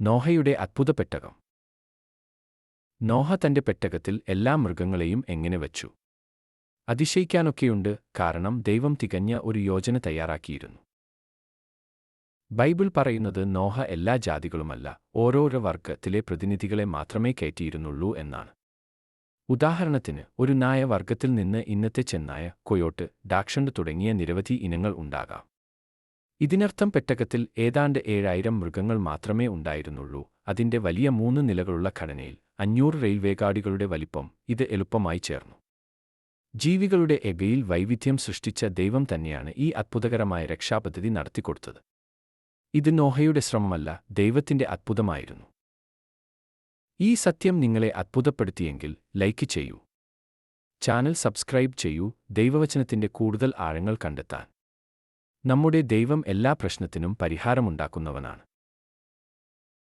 നോഹയുടെ അത്ഭുത പെട്ടകം നോഹ തന്റെ പെട്ടകത്തിൽ എല്ലാ മൃഗങ്ങളെയും എങ്ങനെ വച്ചു? അതിശയിക്കാനൊക്കെയുണ്ട് കാരണം ദൈവം തികഞ്ഞ ഒരു യോജന തയ്യാറാക്കിയിരുന്നു. ബൈബിൾ പറയുന്നത് നോഹ എല്ലാ ജാതികളുമല്ല ഓരോരോ വർഗത്തിലെ പ്രതിനിധികളെ മാത്രമേ കയറ്റിയിരുന്നുള്ളൂ എന്നാണ്. ഉദാഹരണത്തിന് ഒരു നായ വർഗത്തിൽ നിന്ന് ഇന്നത്തെ ചെന്നായ കൊയോട്ട് ഡാക്ഷണ്ട് തുടങ്ങിയ നിരവധി ഇനങ്ങൾ ഉണ്ടാകാം. ഇതിനർത്ഥം പെട്ടകത്തിൽ ഏതാണ്ട് ഏഴായിരം മൃഗങ്ങൾ മാത്രമേ ഉണ്ടായിരുന്നുള്ളൂ. അതിന്റെ വലിയ മൂന്ന് നിലകളുള്ള ഘടനയിൽ അഞ്ഞൂറ് റെയിൽവേ ഗാഡികളുടെ വലിപ്പം ഇത് എളുപ്പമായി ചേർന്നു. ജീവികളുടെ എഗയിൽ വൈവിധ്യം സൃഷ്ടിച്ച ദൈവം തന്നെയാണ് ഈ അത്ഭുതകരമായ രക്ഷാപദ്ധതി നടത്തിക്കൊടുത്തത്. ഇത് നോഹയുടെ ശ്രമമല്ല ദൈവത്തിന്റെ അത്ഭുതമായിരുന്നു. ഈ സത്യം നിങ്ങളെ അത്ഭുതപ്പെടുത്തിയെങ്കിൽ ലൈക്ക് ചെയ്യൂ. ചാനൽ സബ്സ്ക്രൈബ് ചെയ്യൂ ദൈവവചനത്തിന്റെ കൂടുതൽ ആഴങ്ങൾ കണ്ടെത്താൻ. നമ്മുടെ ദൈവം എല്ലാ പ്രശ്നത്തിനും പരിഹാരമുണ്ടാക്കുന്നവനാണ്.